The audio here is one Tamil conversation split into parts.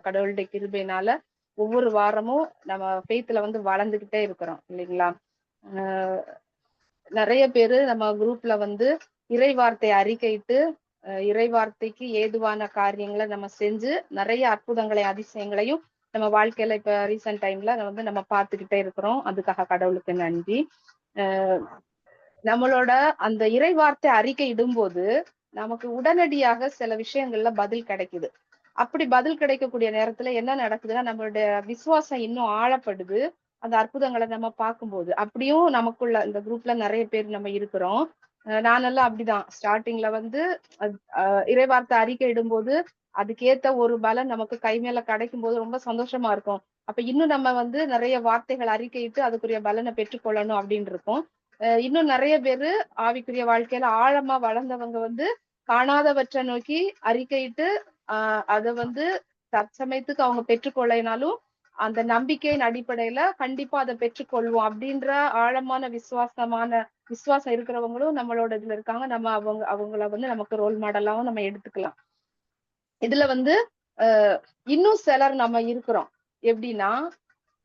கடவுளுடைய கிருபையினால ஒவ்வொரு வாரமும் நம்ம ஃபெய்த்ல வந்து வளர்ந்துகிட்டே இருக்கிறோம் இல்லைங்களா? ஆஹ் நிறைய பேரு நம்ம குரூப்ல வந்து இறை வார்த்தை அறிக்கையிட்டு இறை வார்த்தைக்கு ஏதுவான காரியங்களை நம்ம செஞ்சு நிறைய அற்புதங்களை அதிசயங்களையும் நம்ம வாழ்க்கையில இப்ப ரீசெண்ட் டைம்ல வந்து நம்ம பார்த்துக்கிட்டே இருக்கிறோம். அதுக்காக கடவுளுக்கு நன்றி. நம்மளோட அந்த இறை வார்த்தை அறிக்கை இடும்போது நமக்கு உடனடியாக சில விஷயங்கள்ல பதில் கிடைக்குது. அப்படி பதில் கிடைக்கக்கூடிய நேரத்துல என்ன நடக்குதுன்னா நம்மளுடைய விசுவாசம் இன்னும் ஆழப்படுது. அந்த அற்புதங்களை நம்ம பார்க்கும்போது. அப்படியும் நமக்குள்ள இந்த குரூப்ல நிறைய பேர் நம்ம இருக்கிறோம். அஹ் நானெல்லாம் அப்படிதான். ஸ்டார்டிங்ல வந்து அஹ் இறைவார்த்தை அறிக்கை இடும்போது அதுக்கேத்த ஒரு பலன் நமக்கு கை மேல கிடைக்கும் போது ரொம்ப சந்தோஷமா இருக்கும். அப்ப இன்னும் நம்ம வந்து நிறைய வார்த்தைகள் அறிக்கையிட்டு அதுக்குரிய பலனை பெற்றுக்கொள்ளணும் அப்படின்னு இருக்கும். அஹ் இன்னும் நிறைய பேரு ஆவிக்குரிய வாழ்க்கையில ஆழமா வளர்ந்தவங்க வந்து காணாதவற்றை நோக்கி அறிக்கையிட்டு ஆஹ் அதை வந்து தற்சமயத்துக்கு அவங்க பெற்றுக்கொள்ளைனாலும் அந்த நம்பிக்கையின் அடிப்படையில கண்டிப்பா அதை பெற்றுக்கொள்வோம் அப்படின்ற ஆழமான விசுவாசமான விசுவாசம் இருக்கிறவங்களும் நம்மளோட இதுல இருக்காங்க. நம்ம அவங்க அவங்கள வந்து நமக்கு ரோல் மாடலாவும் நம்ம எடுத்துக்கலாம். இதுல வந்து இன்னும் சிலர் நம்ம இருக்கிறோம். எப்படின்னா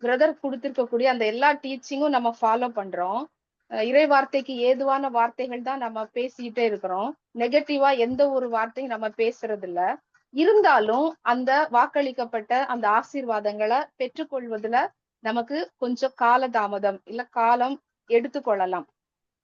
பிரதர் கொடுத்திருக்கக்கூடிய அந்த எல்லா டீச்சிங்கும் நம்ம ஃபாலோ பண்றோம். இறை வார்த்தைக்கு ஏதுவான வார்த்தைகள் தான் நம்ம பேசிக்கிட்டே இருக்கிறோம். நெகட்டிவா எந்த ஒரு வார்த்தையும் நம்ம பேசுறது இல்ல இருந்தாலும் அந்த வாக்களிக்கப்பட்ட அந்த ஆசீர்வாதங்களை பெற்றுக்கொள்வதுல நமக்கு கொஞ்சம் கால தாமதம் இல்ல காலம் எடுத்துக்கொள்ளலாம்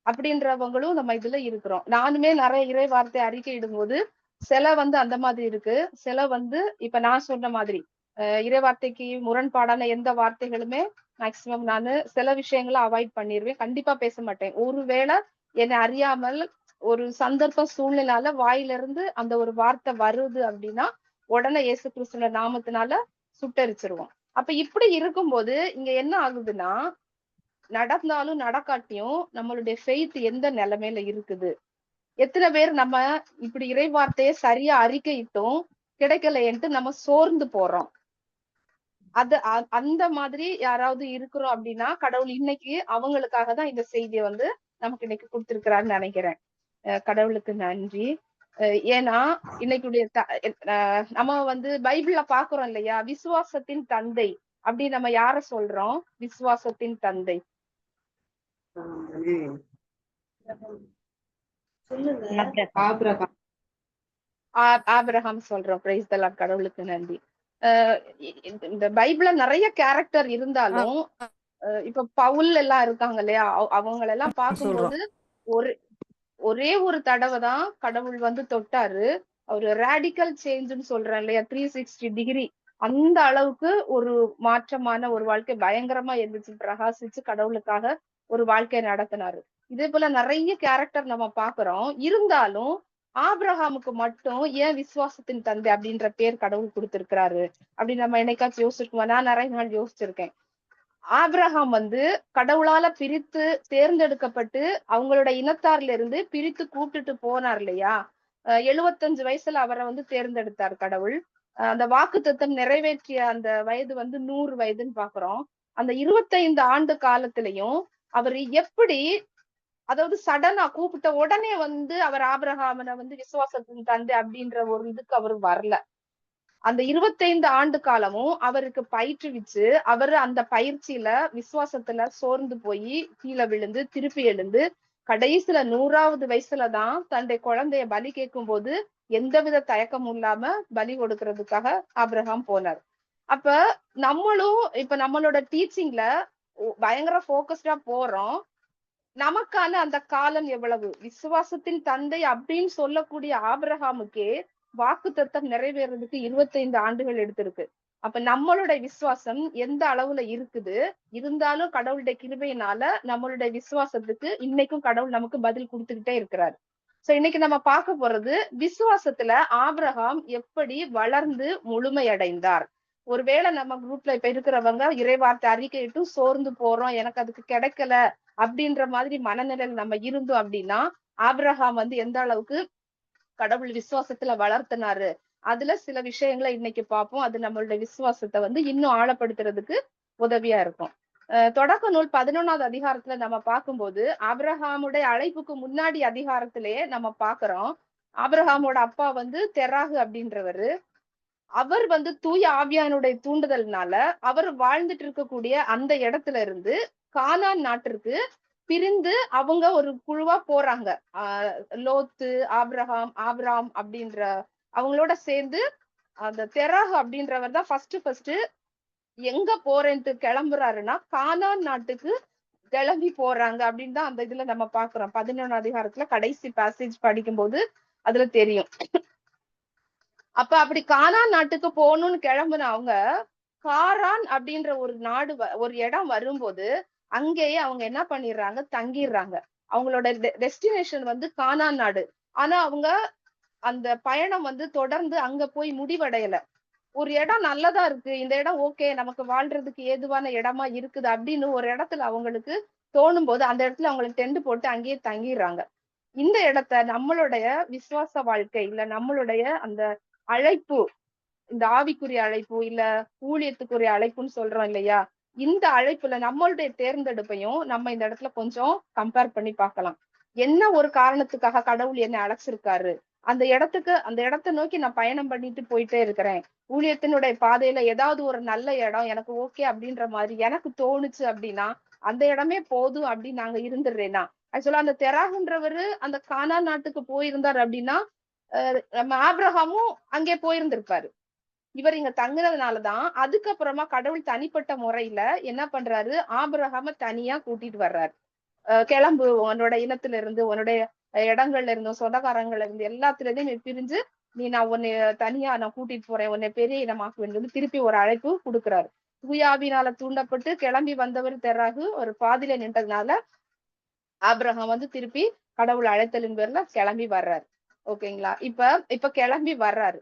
அப்படின்றவங்களும் நம்ம இதுல இருக்கிறோம். நானுமே நிறைய இறை வார்த்தை அறிக்கை இடும்போது சில வந்து அந்த மாதிரி இருக்கு. சில வந்து இப்ப நான் சொன்ன மாதிரி அஹ் இறை வார்த்தைக்கு முரண்பாடான எந்த வார்த்தைகளுமே மேக்சிமம் நானு சில விஷயங்களை அவாய்ட் பண்ணிடுவேன் கண்டிப்பா பேச மாட்டேன். ஒருவேளை என்னை அறியாமல் ஒரு சந்தர்ப்ப சூழ்நிலால வாயிலிருந்து அந்த ஒரு வார்த்தை வருது அப்படின்னா உடனே இயேசு கிறிஸ்துவ நாமத்தினால சுட்டரிச்சிருவோம். அப்ப இப்படி இருக்கும்போது இங்க என்ன ஆகுதுன்னா நடந்தாலும் நடக்காட்டியும் நம்மளுடைய ஃபெய்த் எந்த நிலைமையில இருக்குது? எத்தனை பேர் நம்ம இப்படி இறைவார்த்தையை சரியா அறிக்கையிட்டும் கிடைக்கலைன்ட்டு நம்ம சோர்ந்து போறோம். அது அ- அந்த மாதிரி யாராவது இருக்கிறோம் அப்படின்னா கடவுள் இன்னைக்கு அவங்களுக்காக தான் இந்த செய்தியை வந்து நமக்கு இன்னைக்கு கொடுத்திருக்கிறாருன்னு நினைக்கிறேன். கடவுளுக்கு நன்றி. ஏன்னா இன்னைக்குடைய நம்ம வந்து பைபிள்ல பாக்குறோம் இல்லையா? விசுவாசத்தின் தந்தை அப்படி நம்ம யார சொல்றோம்? விசுவாசத்தின் தந்தை. ஆபிரகாம் சொல்றோம். பிரைஸ் தலா கடவுளுக்கு நன்றி. இந்த- பைபிள்ல நிறைய கேரக்டர் இருந்தாலும் இப்ப பவுல் எல்லாம் இருக்காங்க இல்லையா? அவங்க எல்லாம் பார்க்கும்போது ஒரு ஒரே ஒரு தடவை தான் கடவுள் வந்து தொட்டாரு. அவரு ரேடிக்கல் சேஞ்சுன்னு சொல்றேன் இல்லையா? த்ரீ சிக்ஸ்டி டிகிரி அந்த அளவுக்கு ஒரு மாற்றமான ஒரு வாழ்க்கை பயங்கரமா இருந்துச்சு. பிரகாசிச்சு கடவுளுக்காக ஒரு வாழ்க்கையை நடத்தினாரு. இதே போல நிறைய கேரக்டர் நம்ம பாக்குறோம் இருந்தாலும் ஆப்ரஹாமுக்கு மட்டும் ஏன் விசுவாசத்தின் தந்தை அப்படின்ற பேர் கடவுள் கொடுத்திருக்கிறாரு? அப்படின்னு நம்ம என்னைக்காச்சும் யோசிச்சிருக்கோம்? நான் நிறைய நாள் யோசிச்சிருக்கேன். ஆப்ரஹாம் வந்து கடவுளால பிரித்து தேர்ந்தெடுக்கப்பட்டு அவங்களோட இனத்தார்ல இருந்து பிரித்து கூப்பிட்டுட்டு போனார் இல்லையா? எழுவத்தஞ்சு வயசுல அவரை வந்து தேர்ந்தெடுத்தார் கடவுள். அந்த வாக்கு தத்தம் நிறைவேற்றிய அந்த வயது வந்து நூறு வயதுன்னு பாக்குறோம். அந்த இருபத்தைந்து ஆண்டு காலத்திலையும் அவர் எப்படி அதாவது சடனா கூப்பிட்ட உடனே வந்து அவர் ஆபிரகாமனை வந்து விசுவாசத்தின் தந்தை அப்படின்ற ஒரு இதுக்கு அவர் வரல. அந்த இருபத்தைந்து ஆண்டு காலமும் அவருக்கு பயிற்றுவிச்சு அவர் அந்த பயிற்சியில விசுவாசத்துல சோர்ந்து போய் கீழே விழுந்து திருப்பி எழுந்து கடைசியில நூறாவது வயசுலதான் தன்னுடைய குழந்தைய பலி கேட்கும் போது எந்தவித தயக்கமும் இல்லாம பலி கொடுக்கறதுக்காக ஆபிரகாம் போனார். அப்ப நம்மளும் இப்ப நம்மளோட டீச்சிங்ல பயங்கர போக்கஸ்டா போறோம். நமக்கான அந்த காலம் எவ்வளவு? விசுவாசத்தின் தந்தை அப்படின்னு சொல்லக்கூடிய ஆபிரகாமுக்கே வாக்கு தத்தம் நிறைவேறதுக்கு இருபத்தைந்து ஆண்டுகள் எடுத்திருக்கு. அப்ப நம்மளுடைய விசுவாசம் எந்த அளவுல இருக்குது? இருந்தாலும் கடவுளுடைய கிருபையினால நம்மளுடைய விசுவாசத்துக்கு இன்னைக்கும் கடவுள் நமக்கு பதில் கொடுத்துக்கிட்டே இருக்கிறாரு. சோ இன்னைக்கு நம்ம பார்க்க போறது விசுவாசத்துல ஆபிரகாம் எப்படி வளர்ந்து முழுமையடைந்தார். ஒருவேளை நம்ம குரூப்ல இப்ப இருக்கிறவங்க இறைவார்த்தை அறிக்கையிட்டும் சோர்ந்து போறோம் எனக்கு அதுக்கு கிடைக்கல அப்படின்ற மாதிரி மனநிலையில நம்ம இருந்தோம் அப்படின்னா ஆபிரகாம் வந்து எந்த அளவுக்கு கடவுள் விசுவாசத்துல வளர்த்தினாரு. அதுல சில விஷயங்களை இன்னைக்கு பார்ப்போம். அது நம்மளுடைய விசுவாசத்தை வந்து இன்னும் ஆழப்படுத்துறதுக்கு உதவியா இருக்கும். தொடக்க நூல் பதினொன்னாவது அதிகாரத்துல நம்ம பார்க்கும்போது ஆபிரஹாமுடைய அழைப்புக்கு முன்னாடி அதிகாரத்திலேயே நம்ம பாக்குறோம் ஆபிரஹாமோட அப்பா வந்து தெராகு அப்படின்றவரு. அவர் வந்து தூய ஆவியானுடைய தூண்டுதல்னால அவர் வாழ்ந்துட்டு இருக்கக்கூடிய அந்த இடத்துல இருந்து கானான் நாட்டிற்கு பிரிந்து அவங்க ஒரு குழுவா போறாங்க. லோத்து ஆப்ரஹாம் ஆப்ராம் அப்படின்ற அவங்களோட சேர்ந்து அந்த தெராஹ் அப்படின்றவர் தான் ஃபர்ஸ்ட் ஃபர்ஸ்ட் எங்க போறேன்ட்டு கிளம்புறாருன்னா கானான் நாட்டுக்கு கிளம்பி போறாங்க அப்படின்னு தான் அந்த இதுல நம்ம பாக்குறோம். பதினொன்னு அதிகாரத்துல கடைசி பேசேஜ் படிக்கும்போது அதுல தெரியும். அப்ப அப்படி கானான் நாட்டுக்கு போகணும்னு கிளம்புன அவங்க காரான் அப்படின்ற ஒரு நாடு வ- ஒரு இடம் வரும்போது அங்கேயே அவங்க என்ன பண்ணிடுறாங்க? தங்கிடுறாங்க. அவங்களோட டெஸ்டினேஷன் வந்து கானா நாடு. ஆனா அவங்க அந்த பயணம் வந்து தொடர்ந்து அங்க போய் முடிவடையல. ஒரு இடம் நல்லதா இருக்கு. இந்த இடம் ஓகே. நமக்கு வாழ்றதுக்கு ஏதுவான இடமா இருக்குது அப்படின்னு ஒரு இடத்துல அவங்களுக்கு தோணும் போது அந்த இடத்துல அவங்களுக்கு டென்ட் போட்டு அங்கேயே தங்கிடுறாங்க. இந்த இடத்த நம்மளுடைய விசுவாச வாழ்க்கை இல்ல நம்மளுடைய அந்த அழைப்பு இந்த ஆவிக்குரிய அழைப்பு இல்ல ஊழியத்துக்குரிய அழைப்புன்னு சொல்றோம் இல்லையா? இந்த அழைப்புல நம்மளுடைய தேர்ந்தெடுப்பையும் நம்ம இந்த இடத்துல கொஞ்சம் கம்பேர் பண்ணி பார்க்கலாம். என்ன ஒரு காரணத்துக்காக கடவுள் என்ன அழைச்சிருக்காரு? அந்த இடத்துக்கு அந்த இடத்தை நோக்கி நான் பயணம் பண்ணிட்டு போயிட்டே இருக்கிறேன். ஊழியத்தினுடைய பாதையில ஏதாவது ஒரு நல்ல இடம் எனக்கு ஓகே அப்படின்ற மாதிரி எனக்கு தோணுச்சு அப்படின்னா அந்த இடமே போதும் அப்படின்னு நாங்க இருந்துடுறேன்னா. ஆக்சுவலா அந்த தெராகுன்றவரு அந்த கானா நாட்டுக்கு போயிருந்தார் அப்படின்னா நம்ம ஆப்ரஹாமும் அங்கே போயிருந்திருப்பாரு. இவர் இங்க தங்குனதுனாலதான் அதுக்கப்புறமா கடவுள் தனிப்பட்ட முறையில என்ன பண்றாரு? ஆபிரகாம தனியா கூட்டிட்டு வர்றாரு. கிளம்பு உன்னோட இனத்துல இருந்து உன்னுடைய இடங்கள்ல இருந்தும் சொந்தக்காரங்கள்ல இருந்து எல்லாத்துலயும் நீ பிரிஞ்சு நீ நான் உன்னை தனியா நான் கூட்டிட்டு போறேன் உன்னை பெரிய இனமாக்க வேண்டும் திருப்பி ஒரு அழைப்பு கொடுக்குறாரு. தூயாவினால தூண்டப்பட்டு கிளம்பி வந்தவர் தெராகு ஒரு பாதியில நின்றதுனால ஆபிரகம் வந்து திருப்பி கடவுள் அழைத்தலின் பேர்ல கிளம்பி வர்றாரு. ஓகேங்களா? இப்ப இப்ப கிளம்பி வர்றாரு.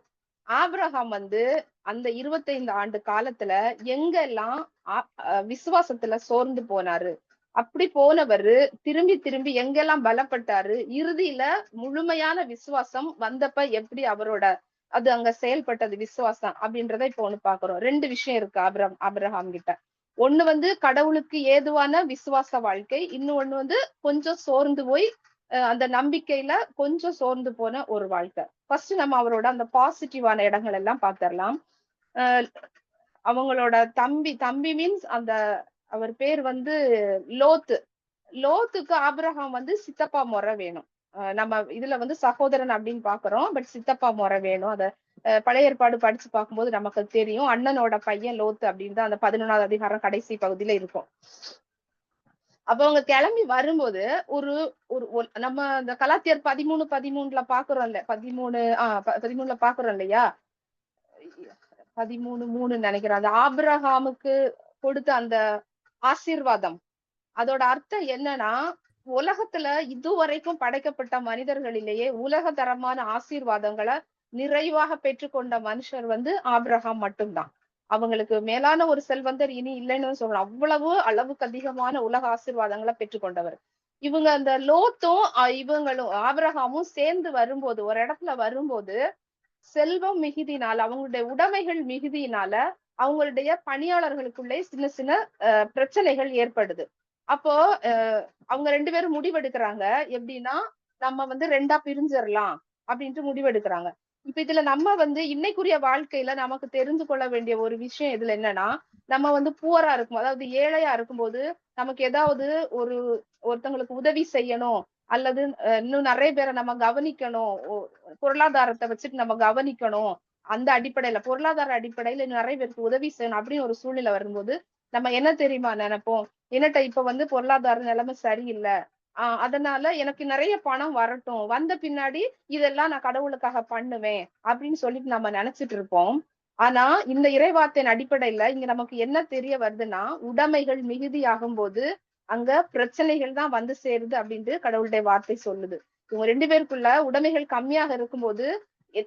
ஆப்ரஹாம் வந்து அந்த இருபத்தைந்து ஆண்டு காலத்துல எங்கெல்லாம் விசுவாசத்துல சோர்ந்து போனாரு? அப்படி போனவரு திரும்பி திரும்பி எங்கெல்லாம் பலப்பட்டாரு? இறுதியில முழுமையான விசுவாசம் வந்தப்ப எப்படி அவரோட அது அங்க செயல்பட்டது விசுவாசம் அப்படின்றத இப்ப ஒண்ணு பாக்குறோம். ரெண்டு விஷயம் இருக்கு அப்ரம் ஆபிரகாம் கிட்ட. ஒண்ணு வந்து கடவுளுக்கு ஏதுவான விசுவாச வாழ்க்கை இன்னும் ஒண்ணு வந்து கொஞ்சம் சோர்ந்து போய் அந்த நம்பிக்கையில கொஞ்சம் சோர்ந்து போன ஒரு வாழ்க்கை. ஃபர்ஸ்ட் நம்ம அவரோட அந்த பாசிட்டிவான இடங்கள் எல்லாம் பாத்திரலாம். அவங்களோட தம்பி தம்பி மீன்ஸ் அந்த அவர் பேர் வந்து லோத்து. லோத்துக்கு ஆபிரகாம் வந்து சித்தப்பா முறை வேணும். அஹ் நம்ம இதுல வந்து சகோதரன் அப்படின்னு பாக்குறோம். பட் சித்தப்பா முறை வேணும். அத அஹ் பழைய ஏற்பாடு படிச்சு பார்க்கும்போது நமக்கு தெரியும். அண்ணனோட பையன் லோத்து அப்படின்னு தான் அந்த பதினொன்னாவது அதிகாரம் கடைசி பகுதியில இருக்கும். அப்ப அவங்க கிளம்பி வரும்போது ஒரு ஒரு நம்ம இந்த கலாத்தியர் பதிமூணு பதிமூணுல பாக்குறோம் இல்ல பதிமூணு ஆஹ் பதிமூணுல பாக்குறோம் இல்லையா? பதிமூணு மூணு நினைக்கிறேன். அந்த ஆபிரகாமுக்கு கொடுத்த அந்த ஆசீர்வாதம். அதோட அர்த்தம் என்னன்னா உலகத்துல இதுவரைக்கும் படைக்கப்பட்ட மனிதர்களிலேயே உலக தரமான ஆசீர்வாதங்களை நிறைவாக பெற்றுக்கொண்ட மனுஷர் வந்து ஆபிரகாம் மட்டும்தான். அவங்களுக்கு மேலான ஒரு செல்வந்தர் இனி இல்லைன்னு சொல்லலாம் அவ்வளவு அளவுக்கு அதிகமான உலக ஆசீர்வாதங்களை பெற்றுக்கொண்டவர். இவங்க அந்த லோத்தும் அஹ் இவங்களும் ஆபரகாமும் சேர்ந்து வரும்போது ஒரு இடத்துல வரும்போது செல்வம் மிகுதினால அவங்களுடைய உடைமைகள் மிகுதியினால அவங்களுடைய பணியாளர்களுக்குள்ளே சின்ன சின்ன அஹ், பிரச்சனைகள் ஏற்படுது. அப்போ அஹ், அவங்க ரெண்டு பேரும் முடிவெடுக்கிறாங்க. எப்படின்னா நம்ம வந்து ரெண்டா பிரிஞ்சிடலாம் அப்படின்ட்டு முடிவெடுக்கிறாங்க. இப்ப இதுல நம்ம வந்து இன்னைக்குரிய வாழ்க்கையில நமக்கு தெரிந்து கொள்ள வேண்டிய ஒரு விஷயம் இதுல என்னன்னா நம்ம வந்து புவரா இருக்கும் அதாவது ஏழையா இருக்கும்போது நமக்கு ஏதாவது ஒரு ஒருத்தங்களுக்கு உதவி செய்யணும் அல்லது இன்னும் நிறைய பேரை நம்ம கவனிக்கணும் பொருளாதாரத்தை வச்சுட்டு நம்ம கவனிக்கணும் அந்த அடிப்படையில பொருளாதார அடிப்படையில நிறைய பேருக்கு உதவி செய்யணும் அப்படின்னு ஒரு சூழ்நிலை வரும்போது நம்ம என்ன தெரியுமா நினைப்போம்? என்னட்ட இப்ப வந்து பொருளாதார நிலைமை சரியில்லை. ஆஹ் அதனால எனக்கு நிறைய பணம் வரட்டும். வந்த பின்னாடி இதெல்லாம் நான் கடவுளுக்காக பண்ணுவேன் அப்படின்னு சொல்லிட்டு நம்ம நினைச்சிட்டு இருப்போம். ஆனா இந்த இறைவார்த்தையின் அடிப்படையில இங்க நமக்கு என்ன தெரிய வருதுன்னா உடைமைகள் மிகுதியாகும் போது அங்க பிரச்சனைகள் தான் வந்து சேருது அப்படின்ட்டு கடவுளுடைய வார்த்தை சொல்லுது. இவங்க ரெண்டு பேருக்குள்ள உடைமைகள் கம்மியாக இருக்கும்போது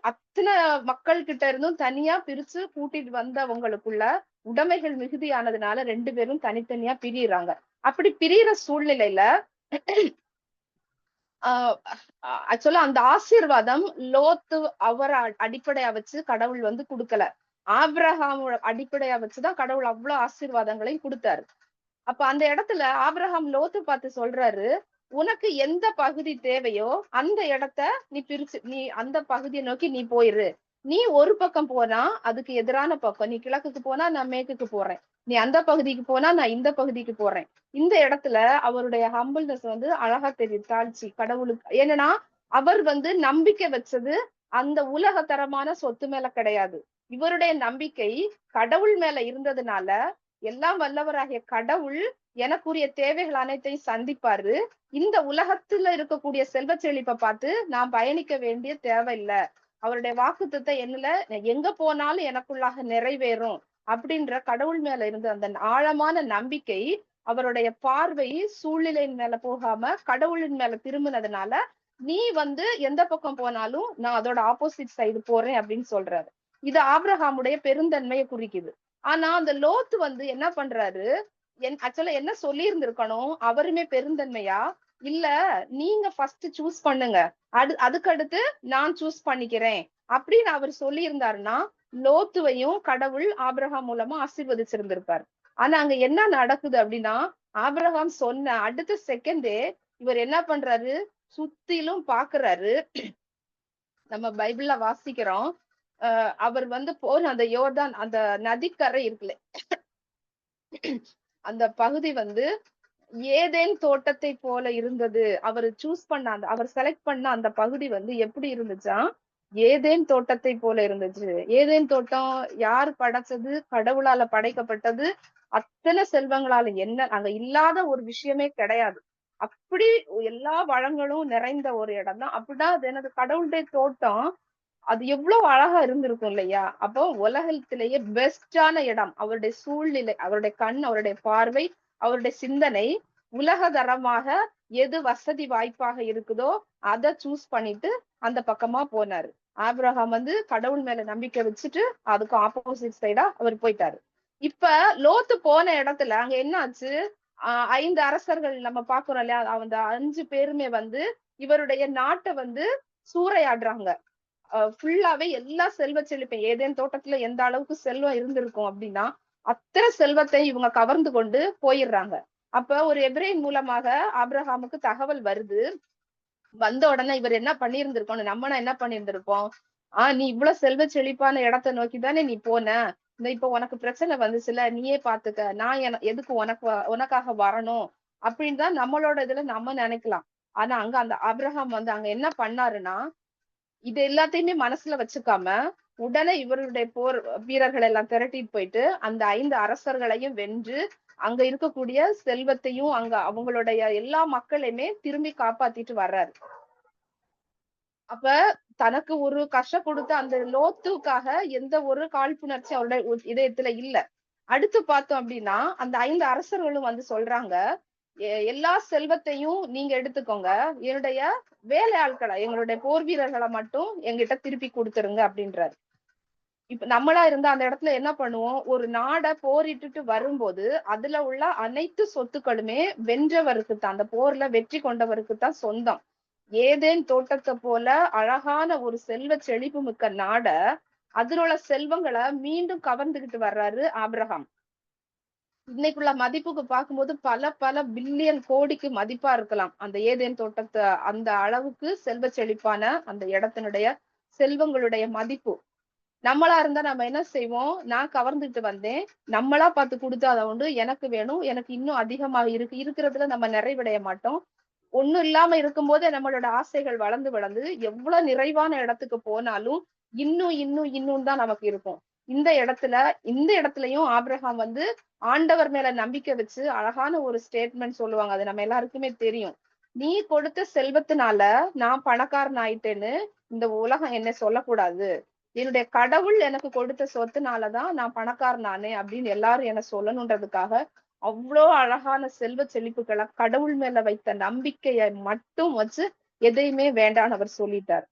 அத்தனை மக்கள் கிட்ட இருந்தும் தனியா பிரிச்சு கூட்டிட்டு வந்தவங்களுக்குள்ள உடைமைகள் மிகுதியானதுனால ரெண்டு பேரும் தனித்தனியா பிரியறாங்க. அப்படி பிரியற சூழ்நிலையில ஆக்சுவலா அந்த ஆசீர்வாதம் லோத்து அவரை அடிப்படையா வச்சு கடவுள் வந்து கொடுக்கல. ஆப்ரஹாம் அடிப்படையா வச்சுதான் கடவுள் அவ்வளவு ஆசீர்வாதங்களையும் கொடுத்தாரு. அப்ப அந்த இடத்துல ஆப்ரஹாம் லோத்து பார்த்து சொல்றாரு உனக்கு எந்த பகுதி தேவையோ அந்த இடத்த நீ பிரிச்சு நீ அந்த பகுதியை நோக்கி நீ போயிரு. நீ ஒரு பக்கம் போனா அதுக்கு எதிரான பக்கம். நீ கிழக்குக்கு போனா நான் மேற்குக்கு போறேன். நீ அந்த பகுதிக்கு போனா நான் இந்த பகுதிக்கு போறேன். இந்த இடத்துல அவருடைய ஹம்பிள்னஸ் வந்து அழகா தெரியும். தாழ்ச்சி கடவுளுக்கு. என்னன்னா அவர் வந்து நம்பிக்கை வச்சது அந்த உலக தரமான சொத்து மேல கிடையாது. இவருடைய நம்பிக்கை கடவுள் மேல இருந்ததுனால எல்லாம் வல்லவராகிய கடவுள் எனக்குரிய தேவைகள் அனைத்தையும் சந்திப்பாரு. இந்த உலகத்துல இருக்கக்கூடிய செல்வ செழிப்பை பார்த்து நான் பயணிக்க வேண்டிய தேவையில்லை. அவருடைய வாக்குத்தத்தை என்னல எங்க போனாலும் எனக்குள்ளாக நிறைவேறும் அப்படின்ற கடவுள் மேல இருந்த அந்த ஆழமான நம்பிக்கை அவருடைய பார்வை சூழ்நிலையின் மேல போகாம கடவுளின் மேல திரும்பினதுனால நீ வந்து எந்த பக்கம் போனாலும் நான் அதோட ஆப்போசிட் சைடு போறேன் அப்படின்னு சொல்றாரு. இது ஆப்ரஹாமுடைய பெருந்தன்மையை குறிக்குது. ஆனா அந்த லோத்து வந்து என்ன பண்றாரு? என் ஆக்சுவலா என்ன சொல்லி இருந்திருக்கணும் அவருமே பெருந்தன்மையா? இல்ல நீங்க ஃபர்ஸ்ட் சூஸ் பண்ணுங்க. அது அதுக்கடுத்து நான் சூஸ் பண்ணிக்கிறேன். அப்படின்னு அவர் சொல்லி இருந்தாருன்னா லோத்துவையும் கடவுள் ஆபிரகாம் மூலமா ஆசீர்வதிச்சிருந்திருப்பார். ஆனா அங்க என்ன நடக்குது அப்படின்னா ஆபிரகாம் சொன்ன அடுத்த செகண்டே இவர் என்ன பண்றாரு? சுத்திலும் பாக்குறாரு. நம்ம பைபிள்ல வாசிக்கிறோம். அஹ் அவர் வந்து போன அந்த யோர்தான் அந்த நதிக்கரை இருக்குல்ல அந்த பகுதி வந்து ஏதேன் தோட்டத்தை போல இருந்தது. அவர் சூஸ் பண்ண அந்த அவர் செலக்ட் பண்ண அந்த பகுதி வந்து எப்படி இருந்துச்சா? ஏதேன் தோட்டத்தை போல இருந்துச்சு. ஏதேன் தோட்டம் யார் படைச்சது? கடவுளால படைக்கப்பட்டது? அத்தனை செல்வங்களால என்ன அங்க இல்லாத ஒரு விஷயமே கிடையாது. அப்படி எல்லா வளங்களும் நிறைந்த ஒரு இடம் தான் அப்படிதான் அது எனது கடவுளுடைய தோட்டம். அது எவ்வளவு அழகா இருந்திருக்கும் இல்லையா? அப்போ உலகத்திலேயே பெஸ்டான இடம். அவருடைய சூழ்நிலை அவருடைய கண் அவருடைய பார்வை அவருடைய சிந்தனை உலக தரமாக எது வசதி வாய்ப்பாக இருக்குதோ அதை சூஸ் பண்ணிட்டு அந்த பக்கமா போனாரு. ஆப்ரஹாம் வந்து கடவுள் மேல நம்பிக்கை வச்சுட்டு அதுக்கு ஆப்போசிட் சைடா அவர் போயிட்டாரு. இப்ப லோத்து போன இடத்துல அங்க என்ன ஆச்சு ஐந்து அரசர்கள் நம்ம பாக்குறோம் இல்லையா? அந்த அஞ்சு பேருமே வந்து இவருடைய நாட்டை வந்து சூறையாடுறாங்க. ஃபுல்லாவே எல்லா செல்வ செழிப்பேன் ஏதேன் தோட்டத்துல எந்த அளவுக்கு செல்வம் இருந்திருக்கும் அப்படின்னா அத்தனை செல்வத்தை இவங்க கவர்ந்து கொண்டு போயிடுறாங்க. அப்ப ஒரு எப்ரே மூலமாக ஆப்ரஹாமுக்கு தகவல் வருது. வந்த உடனே இவர் என்ன பண்ணியிருந்திருக்கோம் நம்மனா என்ன பண்ணியிருந்திருப்போம்? ஆஹ் நீ இவ்வளவு செல்வ செழிப்பான இடத்தை நோக்கி தானே நீ போன. இந்த இப்ப உனக்கு பிரச்சனை வந்துச்சுல நீயே பாத்துக்க. நான் என எதுக்கு உனக்கு உனக்காக வரணும்? அப்படின்னு தான் நம்மளோட இதுல நம்ம நினைக்கலாம். ஆனா அங்க அந்த அப்ரஹாம் வந்து அங்க என்ன பண்ணாருன்னா இது எல்லாத்தையுமே மனசுல வச்சுக்காம உடனே இவருடைய போர் வீரர்கள் எல்லாம் திரட்டிட்டு போயிட்டு அந்த ஐந்து அரசர்களையும் வென்று அங்க இருக்கக்கூடிய செல்வத்தையும் அங்க அவங்களுடைய எல்லா மக்களையுமே திரும்பி காப்பாத்திட்டு வர்றாரு. அப்ப தனக்கு ஒரு கஷ்டம் கொடுத்த அந்த லோத்துக்காக எந்த ஒரு காழ்ப்புணர்ச்சி அவருடைய இதயத்துல இல்ல. அடுத்து பார்த்தோம் அப்படின்னா அந்த ஐந்து அரசர்களும் வந்து சொல்றாங்க எல்லா செல்வத்தையும் நீங்க எடுத்துக்கோங்க. என்னுடைய வேலையாட்களை எங்களுடைய போர் வீரர்களை மட்டும் எங்கிட்ட திருப்பி கொடுத்துருங்க அப்படின்றாரு. இப்ப நம்மளா இருந்தா அந்த இடத்துல என்ன பண்ணுவோம்? ஒரு நாடை போரிட்டுட்டு வரும்போது அதுல உள்ள அனைத்து சொத்துக்களுமே வென்றவருக்கு தான் அந்த போர்ல வெற்றி கொண்டவருக்கு தான் சொந்தம். ஏதேன் தோட்டத்தை போல அழகான ஒரு செல்வ செழிப்பு மிக்க நாட அதிலுள்ள உள்ள செல்வங்களை மீண்டும் கவர்ந்துகிட்டு வர்றாரு ஆப்ரஹாம் இன்னைக்குள்ள மதிப்புக்கு பார்க்கும்போது பல பல பில்லியன் கோடிக்கு மதிப்பா இருக்கலாம். அந்த ஏதேன் தோட்டத்தை அந்த அளவுக்கு செல்வ செழிப்பான அந்த இடத்தினுடைய செல்வங்களுடைய மதிப்பு. நம்மளா இருந்தா நம்ம என்ன செய்வோம்? நான் கவர்ந்துட்டு வந்தேன். நம்மளா பார்த்து கொடுத்து அதை உண்டு. எனக்கு வேணும். எனக்கு இன்னும் அதிகமாக இருக்கு. இருக்கிறதுல நம்ம நிறைவடைய மாட்டோம். ஒண்ணும் இல்லாம இருக்கும்போதே நம்மளோட ஆசைகள் வளர்ந்து வளர்ந்து எவ்வளவு நிறைவான இடத்துக்கு போனாலும் இன்னும் இன்னும் இன்னும் தான் நமக்கு இருக்கும். இந்த இடத்துல இந்த இடத்துலயும் ஆப்ரஹாம் வந்து ஆண்டவர் மேல நம்பிக்கை வச்சு அழகான ஒரு ஸ்டேட்மெண்ட் சொல்லுவாங்க. அது நம்ம எல்லாருக்குமே தெரியும். நீ கொடுத்த செல்வத்தினால நான் பணக்காரன் ஆயிட்டேன்னு இந்த உலகம் என்ன சொல்லக்கூடாது. என்னுடைய கடவுள் எனக்கு கொடுத்த சொத்துனாலதான் நான் பணக்காரன் ஆனேன் அப்படின்னு எல்லாரும் என்ன சொல்லணுன்றதுக்காக அவ்வளோ அழகான செல்வ செழிப்புகளை கடவுள் மேல வைத்த நம்பிக்கையை மட்டும் வச்சு எதையுமே வேண்டான்னு அவர் சொல்லிட்டார்.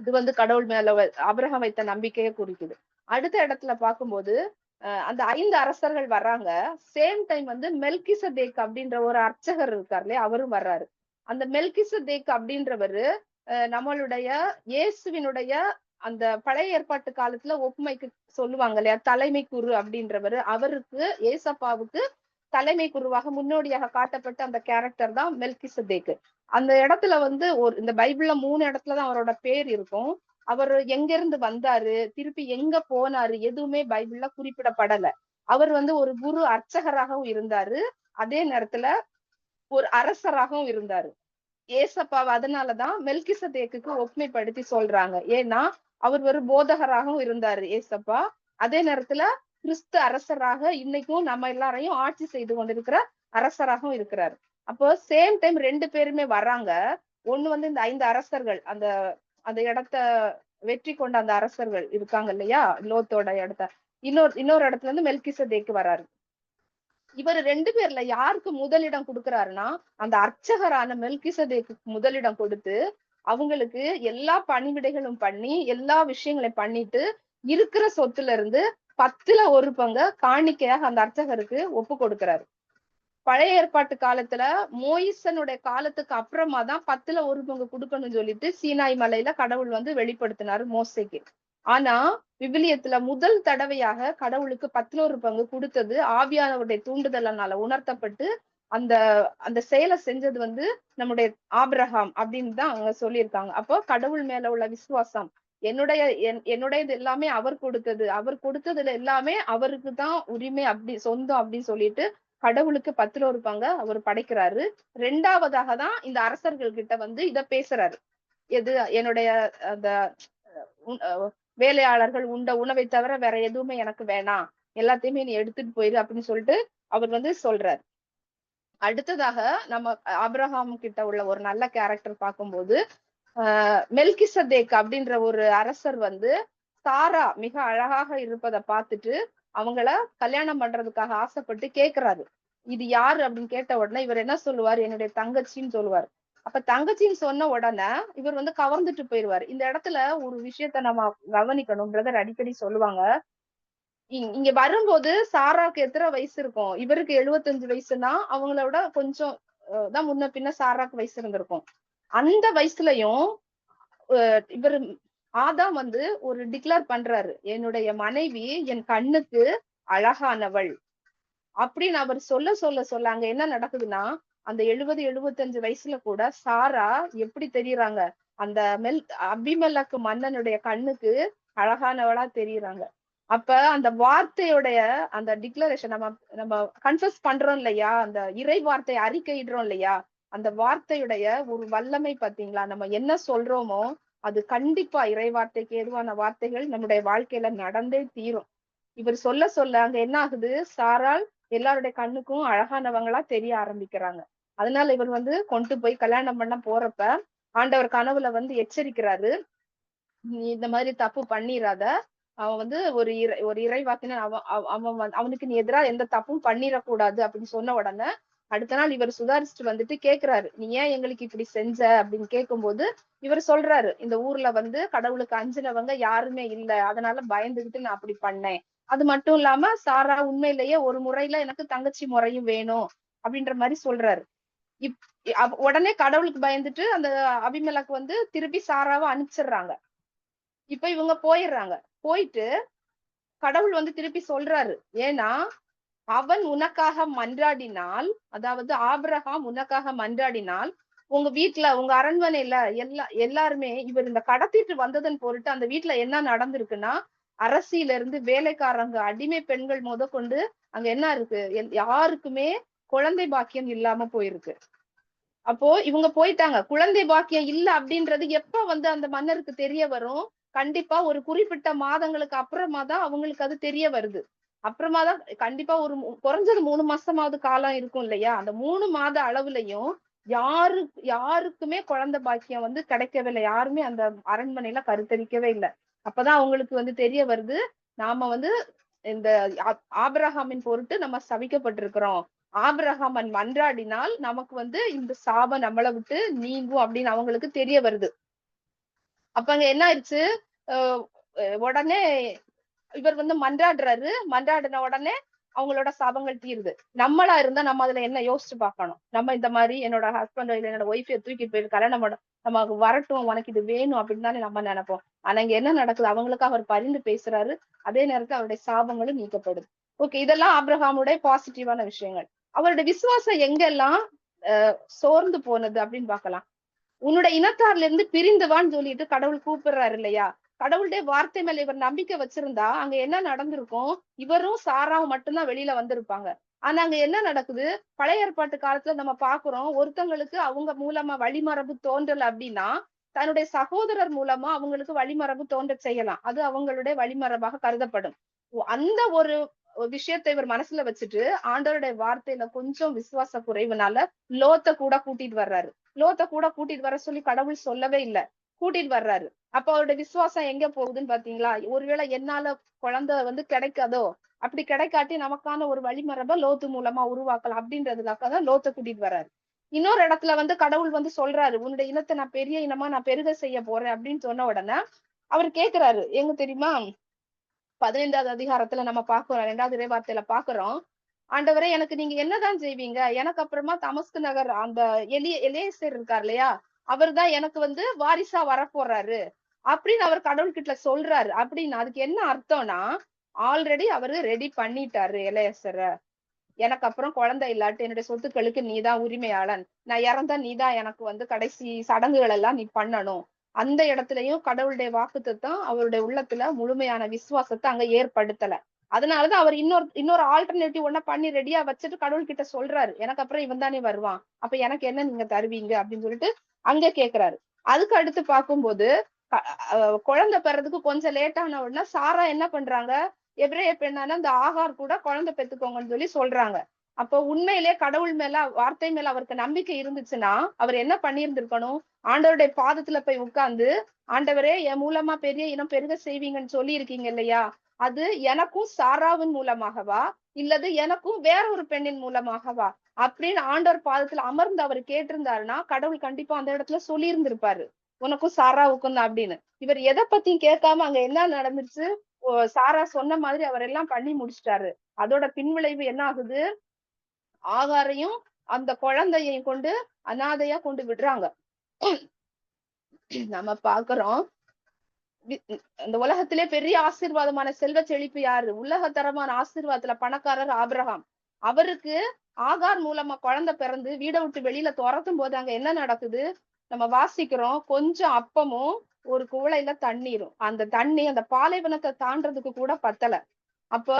இது வந்து கடவுள் மேல அபிரகம் வைத்த நம்பிக்கையை குறிக்குது. அடுத்த இடத்துல பார்க்கும்போது அந்த ஐந்து அரசர்கள் வர்றாங்க. சேம் டைம் வந்து மெல்கிச தேக் அப்படின்ற ஒரு அர்ச்சகர் இருக்கார் இல்லையா? அவரும் வர்றாரு. அந்த மெல்கிச தேக் அப்படின்றவரு நம்மளுடைய இயேசுவினுடைய அந்த பழைய ஏற்பாட்டு காலத்துல ஒப்புமைக்கு சொல்லுவாங்க இல்லையா? தலைமை குரு அப்படின்றவரு. அவருக்கு ஏசப்பாவுக்கு தலைமை குருவாக முன்னோடியாக காட்டப்பட்ட அந்த கேரக்டர் தான் மெல்கிசதேக்கு. அந்த இடத்துல வந்து ஒரு இந்த பைபிள்ல மூணு இடத்துலதான் அவரோட பேர் இருக்கும். அவர் எங்க இருந்து வந்தாரு திருப்பி எங்க போனாரு எதுவுமே பைபிள்ல குறிப்பிடப்படல. அவர் வந்து ஒரு குரு அர்ச்சகராகவும் இருந்தாரு. அதே நேரத்துல ஒரு அரசராகவும் இருந்தாரு. ஏசப்பாவை அதனாலதான் மெல்கிசதேக்குக்கு ஒப்புமைப்படுத்தி சொல்றாங்க. ஏன்னா அவர் ஒரு போதகராகவும் இருந்தாரு ஏசப்பா. அதே நேரத்துல கிறிஸ்து அரசராக இன்னைக்கும் நம்ம எல்லாரையும் ஆட்சி செய்து கொண்டிருக்கிற அரசராகவும் இருக்கிறார். அப்போ சேம் டைம் ரெண்டு பேருமே வர்றாங்க ஒண்ணு வந்து இந்த ஐந்து அரசர்கள் அந்த அந்த இடத்த வெற்றி கொண்ட அந்த அரசர்கள் இருக்காங்க இல்லையா? லோத்தோட இடத்த. இன்னொரு இன்னொரு இடத்துல இருந்து மெல்கிசதேக்கு வராரு. இவர் ரெண்டு பேர்ல யாருக்கு முதலிடம் கொடுக்கறாருன்னா அந்த அர்ச்சகரான மெல்கிசதேக்கு முதலிடம் கொடுத்து அவங்களுக்கு எல்லா பணிவிடைகளும் பண்ணி எல்லா விஷயங்களையும் பண்ணிட்டு இருக்கிற சொத்துல இருந்து பத்துல ஒரு பங்க காணிக்கையாக அந்த அர்ச்சகருக்கு ஒப்பு கொடுக்கிறாரு. பழைய ஏற்பாட்டு காலத்துல மோயிசனுடைய காலத்துக்கு அப்புறமா தான் பத்துல ஒரு பங்கு கொடுக்கணும்னு சொல்லிட்டு சீனாய் மலையில கடவுள் வந்து வெளிப்படுத்தினாரு மோசைக்கு. ஆனா விவிலியத்துல முதல் தடவையாக கடவுளுக்கு பத்துல ஒரு பங்கு கொடுத்தது ஆவியானவருடைய தூண்டுதலனால உணர்த்தப்பட்டு அந்த அந்த செயலை செஞ்சது வந்து நம்முடைய ஆபிரகாம் அப்படின்னு தான் அங்க சொல்லியிருக்காங்க. அப்போ கடவுள் மேல உள்ள விசுவாசம் என்னுடைய என்னுடையது எல்லாமே அவர் கொடுத்தது. அவர் கொடுத்ததுல எல்லாமே அவருக்கு தான் உரிமை அப்படி சொந்தம் அப்படின்னு சொல்லிட்டு கடவுளுக்கு பத்துல ஒரு பங்க அவர் படைக்கிறாரு. ரெண்டாவதாக தான் இந்த அரசர்கள் கிட்ட வந்து இத பேசுறாரு. எது என்னுடைய அந்த வேலையாளர்கள் உண்ட உணவை தவிர வேற எதுவுமே எனக்கு வேணாம். எல்லாத்தையுமே நீ எடுத்துட்டு போயிரு அப்படின்னு சொல்லிட்டு அவர் வந்து சொல்றாரு. அடுத்ததாக நம்ம அப்ரஹாம் கிட்ட உள்ள ஒரு நல்ல கேரக்டர் பார்க்கும்போது ஆஹ் மெல்கிசதேக் அப்படின்ற ஒரு அரசர் வந்து சாரா மிக அழகாக இருப்பதை பார்த்துட்டு அவங்கள கல்யாணம் பண்றதுக்காக ஆசைப்பட்டு கேக்குறாரு. இது யாரு அப்படின்னு கேட்ட உடனே இவர் என்ன சொல்லுவார்? என்னுடைய தங்கச்சின்னு சொல்லுவார். அப்ப தங்கச்சின்னு சொன்ன உடனே இவர் வந்து கவர்ந்துட்டு போயிருவாரு. இந்த இடத்துல ஒரு விஷயத்த நம்ம கவனிக்கணும் பிரதர் அடிக்கடி சொல்லுவாங்க. இங்க வரும்போது சாராவுக்கு எத்தனை வயசு இருக்கும்? இவருக்கு எழுபத்தஞ்சு வயசுனா அவங்களோட கொஞ்சம் தான் முன்ன பின்ன சாராக்கு வயசு இருந்திருக்கும். அந்த வயசுலயும் இவர் ஆதாம் வந்து ஒரு டிக்ளேர் பண்றாரு. என்னுடைய மனைவி என் கண்ணுக்கு அழகானவள். அப்படின்னு அவர் சொல்ல சொல்ல சொல்ல அங்க என்ன நடக்குதுன்னா அந்த எழுபது எழுபத்தஞ்சு வயசுல கூட சாரா எப்படி தெரியறாங்க? அந்த மெல் அபிமலக்கு மன்னனுடைய கண்ணுக்கு அழகானவளா தெரியறாங்க. அப்ப அந்த வார்த்தையுடைய அந்த டிக்ளரேஷன் நம்ம நம்ம கன்ஃபஸ் பண்றோம் இல்லையா? அந்த இறை வார்த்தை அறிக்கையிடுறோம் இல்லையா? அந்த வார்த்தையுடைய ஒரு வல்லமை பாத்தீங்களா நம்ம என்ன சொல்றோமோ அது கண்டிப்பா இறை வார்த்தைக்கு வார்த்தைகள் நம்முடைய வாழ்க்கையில நடந்தே தீரும். இவர் சொல்ல சொல்ல அங்க என்ன ஆகுது? சாரால் எல்லாருடைய கண்ணுக்கும் அழகானவங்களா தெரிய ஆரம்பிக்கிறாங்க. அதனால இவர் வந்து கொண்டு போய் கல்யாணம் பண்ண போறப்ப ஆண்டவர் கனவுல வந்து எச்சரிக்கிறாரு. நீ இந்த மாதிரி தப்பு பண்ணிராத. அவன் வந்து ஒரு இறை ஒரு இறைவாக்கின அவன் அவன் அவனுக்கு நீ எதிராக எந்த தப்பும் பண்ணிடக்கூடாது அப்படின்னு சொன்ன உடனே அடுத்த நாள் இவர் சுதாரிச்சுட்டு வந்துட்டு கேக்குறாரு நீ ஏன் எங்களுக்கு இப்படி செஞ்ச? அப்படின்னு கேட்கும்போது இவர் சொல்றாரு இந்த ஊர்ல வந்து கடவுளுக்கு அஞ்சினவங்க யாருமே இல்ல அதனால பயந்துகிட்டு நான் அப்படி பண்ணேன். அது மட்டும் இல்லாம சாரா உண்மையிலேயே ஒரு முறையில எனக்கு தங்கச்சி முறையும் வேணும் அப்படின்ற மாதிரி சொல்றாரு. இப் உடனே கடவுளுக்கு பயந்துட்டு அந்த அபிமலக்கு வந்து திருப்பி சாராவை அனுப்பிச்சிடுறாங்க. இப்ப இவங்க போயிடுறாங்க. போயிட்டு கடவுள் வந்து திருப்பி சொல்றாரு ஏன்னா அவன் உனக்காக மன்றாடினால் அதாவது ஆபிரகாம் உனக்காக மன்றாடினால் உங்க வீட்டுல உங்க அரண்மனையில எல்லா எல்லாருமே இவர் இந்த கடத்திட்டு வந்ததன் பொருட்டு அந்த வீட்டுல என்ன நடந்திருக்குன்னா அரசியில இருந்து வேலைக்காரங்க அடிமை பெண்கள் முத கொண்டு அங்க என்ன இருக்கு? யாருக்குமே குழந்தை பாக்கியம் இல்லாம போயிருக்கு. அப்போ இவங்க போயிட்டாங்க. குழந்தை பாக்கியம் இல்ல அப்படின்றது எப்ப வந்து அந்த மன்னருக்கு தெரிய வரும்? கண்டிப்பா ஒரு குறிப்பிட்ட மாதங்களுக்கு அப்புறமா தான் அவங்களுக்கு அது தெரிய வருது. அப்புறமா தான் கண்டிப்பா ஒரு குறைஞ்சது மூணு மாசமாவது காலம் இருக்கும் இல்லையா? அந்த மூணு மாத அளவுலயும் யாரு யாருக்குமே குழந்தை பாக்கியம் வந்து கிடைக்கவே இல்லை யாருமே அந்த அரண்மனையில கருத்தரிக்கவே இல்லை. அப்பதான் அவங்களுக்கு வந்து தெரிய வருது நாம வந்து இந்த ஆபிரஹாமின் பொருட்டு நம்ம சவிக்கப்பட்டிருக்கிறோம். ஆபிரஹாமன் மன்றாடினால் நமக்கு வந்து இந்த சாபம் நம்மளை விட்டு நீங்கும் அப்படின்னு அவங்களுக்கு தெரிய வருது. அப்ப அங்க என்ன ஆயிடுச்சு? உடனே இவர் வந்து மன்றாடுறாரு. மன்றாடின உடனே அவங்களோட சாபங்கள் தீருது. நம்மளா இருந்தா நம்ம அதுல என்ன யோசிச்சு பார்க்கணும்? நம்ம இந்த மாதிரி என்னோட ஹஸ்பண்ட் இல்ல என்னோட ஒய்ஃபை தூக்கிட்டு போயிட்டு கல்யாணம் பண்ண நமக்கு வரட்டும் உனக்கு இது வேணும் அப்படின்னு தானே நம்ம நினைப்போம். ஆனா இங்க என்ன நடக்குது? அவங்களுக்கு அவர் பரிந்து பேசுறாரு. அதே நேரத்துல அவருடைய சாபங்களும் நீக்கப்படுது. ஓகே இதெல்லாம் ஆப்ரஹாமுடைய பாசிட்டிவான விஷயங்கள். அவருடைய விசுவாசம் எங்கெல்லாம் சோர்ந்து போனது அப்படின்னு பார்க்கலாம். உன்னுடைய இனத்தார்ல இருந்து பிரிந்துவான்னு சொல்லிட்டு கடவுள் கூப்பிடுறாரு இல்லையா? கடவுளுடைய வார்த்தை மேல இவர் நம்பிக்கை வச்சிருந்தா அங்க என்ன நடந்திருக்கும்? இவரும் சாராவும் மட்டும்தான் வெளியில வந்திருப்பாங்க. ஆனா அங்க என்ன நடக்குது? பழைய ஏற்பாட்டு காலத்துல நம்ம பாக்குறோம் ஒருத்தங்களுக்கு அவங்க மூலமா வழிமரபு தோன்றல் அப்படின்னா தன்னுடைய சகோதரர் மூலமா அவங்களுக்கு வழிமரபு தோன்ற செய்யலாம். அது அவங்களுடைய வழிமரபாக கருதப்படும். அந்த ஒரு விஷயத்தை இவர் மனசுல வச்சுட்டு ஆண்டவருடைய வார்த்தையில கொஞ்சம் விசுவாச குறைவுனால லோத்த கூட கூட்டிட்டு வர்றாரு. லோத்த கூட கூட்டிட்டு வர சொல்லி கடவுள் சொல்லவே இல்ல. கூட்டிட்டு வர்றாரு. அப்ப அவருடைய விசுவாசம் எங்க போகுதுன்னு பாத்தீங்களா? ஒருவேளை என்னால குழந்தை வந்து கிடைக்காதோ? அப்படி கிடைக்காட்டி நமக்கான ஒரு வழிமரபை லோத்து மூலமா உருவாக்கலாம் அப்படின்றதுக்காக தான் லோத்த கூட்டிட்டு வர்றாரு. இன்னொரு இடத்துல வந்து கடவுள் வந்து சொல்றாரு உன்னுடைய இனத்தை நான் பெரிய இனமா நான் பெருக செய்ய போறேன் அப்படின்னு சொன்ன உடனே அவர் கேக்குறாரு எங்க தெரியுமா? பதினைந்தாவது அதிகாரத்துல நம்ம பாக்குறோம் ரெண்டாவது இறைவார்த்தையில பாக்குறோம் ஆண்டவரே எனக்கு நீங்க என்னதான் செய்வீங்க? எனக்கு அப்புறமா தமஸ்கு நகர் அந்த எலிய எலேசர் இருக்கார் இல்லையா? அவர்தான் எனக்கு வந்து வாரிசா வரப்போறாரு. அப்படின்னு அவர் கடவுள்கிட்ட சொல்றாரு. அப்படின்னு அதுக்கு என்ன அர்த்தம்னா ஆல்ரெடி அவரு ரெடி பண்ணிட்டாரு இளையசர. எனக்கு அப்புறம் குழந்தை இல்லாட்டி என்னுடைய சொத்துக்களுக்கு நீதான் உரிமையாளன். நான் இறந்தா நீதான் எனக்கு வந்து கடைசி சடங்குகள் எல்லாம் நீ பண்ணணும். அந்த இடத்துலயும் கடவுளுடைய வாக்குத்தத்தம் அவருடைய உள்ளத்துல முழுமையான விசுவாசத்தை அங்க ஏற்படுத்தல. அதனாலதான் அவர் இன்னொரு இன்னொரு ஆல்டர்னேட்டிவ் ஒன்னா பண்ணி ரெடியா வச்சுட்டு கடவுள் கிட்ட சொல்றாரு. எனக்கு அப்புறம் இவன் தானே வருவான். அப்ப எனக்கு என்ன நீங்க தருவீங்க? அப்படின்னு சொல்லிட்டு அங்க கேக்குறாரு. அதுக்கு அடுத்து பார்க்கும்போது குழந்தை பெறதுக்கு கொஞ்சம் லேட் ஆன உடனே சாரா என்ன பண்றாங்க? எபிரேய பெண்ணான அந்த ஆகார் கூட குழந்தை பெத்துக்கோங்கன்னு சொல்லி சொல்றாங்க. அப்போ உண்மையிலே கடவுள் மேல வார்த்தை மேல அவருக்கு நம்பிக்கை இருந்துச்சுன்னா அவர் என்ன பண்ணியிருந்திருக்கணும்? ஆண்டவருடைய பாதத்துல போய் உட்கார்ந்து ஆண்டவரே என் மூலமா பெரிய இனம் பெருக செய்வீங்கன்னு சொல்லி இருக்கீங்க இல்லையா? அது எனக்கும் சாராவின் மூலமாகவா? இல்லது எனக்கும் வேற ஒரு பெண்ணின் மூலமாகவா? அப்படின்னு ஆண்டவர் பாதத்துல அமர்ந்து அவர் கேட்டிருந்தாருன்னா கடவுள் கண்டிப்பா அந்த இடத்துல சொல்லி இருந்திருப்பாரு உனக்கும் சாராவுக்கும் தான் அப்படின்னு. இவர் எதை பத்தியும் கேட்காம அங்க என்ன நடந்துச்சு சாரா சொன்ன மாதிரி அவர் எல்லாம் பண்ணி முடிச்சிட்டாரு. அதோட பின்விளைவு என்ன ஆகுது? ஆகாரையும் அந்த குழந்தையையும் கொண்டு அனாதையா கொண்டு விடுறாங்க. நம்ம பாக்குறோம் இந்த உலகத்திலே பெரிய ஆசீர்வாதமான செல்வ செழிப்பு யாரு? உலகத்தரமான ஆசீர்வாதத்துல பணக்காரர் ஆபிரகாம். அவருக்கு ஆகார் மூலமா குழந்தை பிறந்து வீடை விட்டு வெளியில துரத்தும் போது அங்க என்ன நடக்குது? நம்ம வாசிக்கிறோம் கொஞ்சம் அப்பமும் ஒரு குவளையில தண்ணீரும். அந்த தண்ணி அந்த பாலைவனத்தை தாண்டறதுக்கு கூட பத்தல. அப்ப